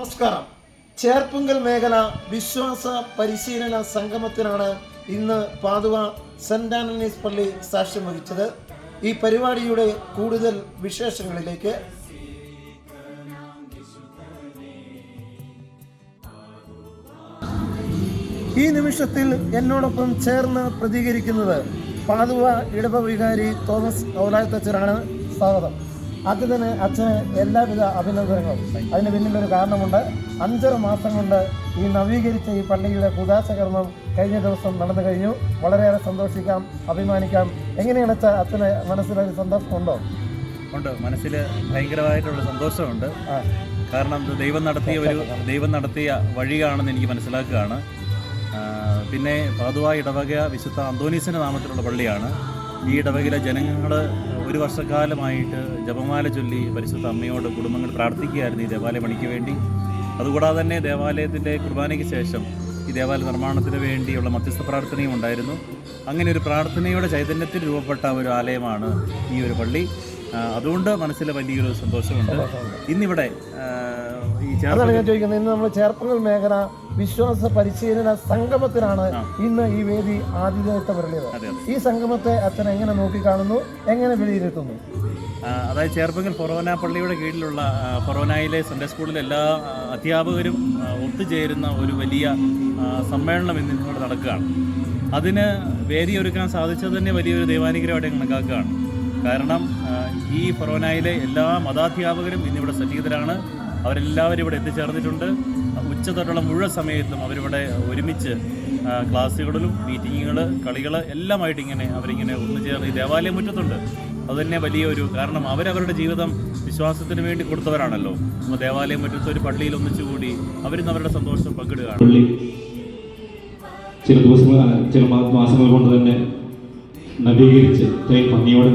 നമസ്കാരം. ചേർപ്പുങ്കൽ മേഖല വിശ്വാസ പരിശീലന സംഗമത്തിനാണ് ഇന്ന് പാതുവ സെന്റ് ആന്റണീസ് പള്ളി സാക്ഷ്യം വഹിച്ചത്. ഈ പരിപാടിയുടെ കൂടുതൽ വിശേഷങ്ങളിലേക്ക്. ഈ നിമിഷത്തിൽ എന്നോടൊപ്പം ചേർന്ന് പ്രതികരിക്കുന്നത് പാതുവ ഇടവ വികാരി തോമസ് ഔലാത്തച്ചനാണ് സ്വാഗതം. തന്നെ അച്ഛന് എല്ലാവിധ അഭിനന്ദനങ്ങളും. അതിന് പിന്നിലൊരു കാരണമുണ്ട്. അഞ്ചര മാസം കൊണ്ട് ഈ നവീകരിച്ച ഈ പള്ളിയുടെ കുദാശകർമ്മം കഴിഞ്ഞ ദിവസം നടന്നു കഴിഞ്ഞു. വളരെയേറെ സന്തോഷിക്കാം അഭിമാനിക്കാം. എങ്ങനെയാണ് അച്ഛ അച്ഛന് മനസ്സിലൊരു സന്തോഷമുണ്ടോ ഉണ്ട്? മനസ്സിൽ ഭയങ്കരമായിട്ടുള്ള സന്തോഷമുണ്ട്. കാരണം ദൈവം നടത്തിയ ഒരു ദൈവം നടത്തിയ വഴിയാണെന്ന് എനിക്ക് മനസ്സിലാക്കുകയാണ്. പിന്നെ പാതുവ ഇടവക വിശുദ്ധ അന്തോനീസിന്റെ നാമത്തിലുള്ള പള്ളിയാണ്. ഈ ഇടവകയിലെ ജനങ്ങൾ ഒരു വർഷക്കാലമായിട്ട് ജപമാല ചൊല്ലി പരിശുദ്ധ അമ്മയോട് കുടുംബങ്ങൾ പ്രാർത്ഥിക്കുകയായിരുന്നു ഈ ദേവാലയ പണിക്ക് വേണ്ടി. അതുകൂടാതെ തന്നെ ദേവാലയത്തിന്റെ കുർബാനയ്ക്ക് ശേഷം ഈ ദേവാലയ നിർമ്മാണത്തിന് വേണ്ടിയുള്ള മധ്യസ്ഥ പ്രാർത്ഥനയും ഉണ്ടായിരുന്നു. അങ്ങനെ ഒരു പ്രാർത്ഥനയുടെ ചൈതന്യത്തിൽ രൂപപ്പെട്ട ഒരു ആലയമാണ് ഈ ഒരു പള്ളി. അതുകൊണ്ട് മനസ്സിൽ വലിയൊരു സന്തോഷമുണ്ട്. ഇന്നിവിടെ അതാണ് ഞാൻ ചോദിക്കുന്നത്. ഇന്ന് നമ്മൾ ചേർപ്പങ്ങൽ മേഖല വിശ്വാസ പരിശീലന സംഗമത്തിനാണ് ഇന്ന് ഈ വേദി ആതിഥേയത്വം വരുന്നത് അതെ അതെ. ഈ സംഗമത്തെ അച്ഛൻ എങ്ങനെ നോക്കിക്കാണുന്നു? എങ്ങനെ വിലയിരുത്തുന്നു അതായത് ചേർപ്പങ്കൽ ഫൊറോന പള്ളിയുടെ കീഴിലുള്ള ഫൊറോനയിലെ സൺഡേ സ്കൂളിലെ എല്ലാ അധ്യാപകരും ഒത്തുചേരുന്ന ഒരു വലിയ സമ്മേളനം ഇന്ന് ഇന്നിവിടെ നടക്കുകയാണ്. അതിന് വേദി ഒരുക്കാൻ സാധിച്ചത് തന്നെ വലിയൊരു ദൈവാനുഗ്രഹമായിട്ട് കണക്കാക്കുകയാണ്. കാരണം ഈ ഫൊറോനയിലെ എല്ലാ മതാധ്യാപകരും ഇന്നിവിടെ സന്നിഹിതരാണ്. അവരെല്ലാവരും ഇവിടെ എത്തിച്ചേർന്നിട്ടുണ്ട്. ഉച്ച തൊട്ടുള്ള മുഴുവൻ സമയത്തും അവരിവിടെ ഒരുമിച്ച് ക്ലാസ്സുകളിലും മീറ്റിങ്ങുകൾ കളികൾ എല്ലാമായിട്ട് ഇങ്ങനെ അവരിങ്ങനെ ഒന്നു ചേർന്ന് ഈ ദേവാലയം മുറ്റത്തുണ്ട്. അതുതന്നെ വലിയൊരു കാരണം. അവരവരുടെ ജീവിതം വിശ്വാസത്തിന് വേണ്ടി കൊടുത്തവരാണല്ലോ. അപ്പോൾ ദേവാലയം മുറ്റത്ത് ഒരു പള്ളിയിൽ ഒന്നിച്ചുകൂടി അവരിന്ന് അവരുടെ സന്തോഷം പങ്കിടുകയാണ്. ചില ദിവസങ്ങൾ ചില മാസങ്ങൾ കൊണ്ട് തന്നെ നവീകരിച്ച് ഭംഗിയോടെ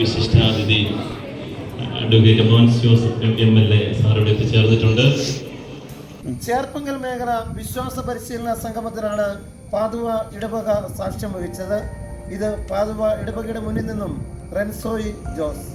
വിശിഷ്ടാതിഥി advocate Mons Joseph M L A സാറോട് എത്തിച്ചേർന്നിട്ടുണ്ട്. ചേർപ്പങ്കൽ മേഖല വിശ്വാസ പരിശീലന സംഗമത്തിനാണ് പാതുവ ഇടവക സാക്ഷ്യം വഹിച്ചത്. ഇത് പാതുവ ഇടവകയുടെ മുന്നിൽ നിന്നും റെൻസോയി ജോസ്.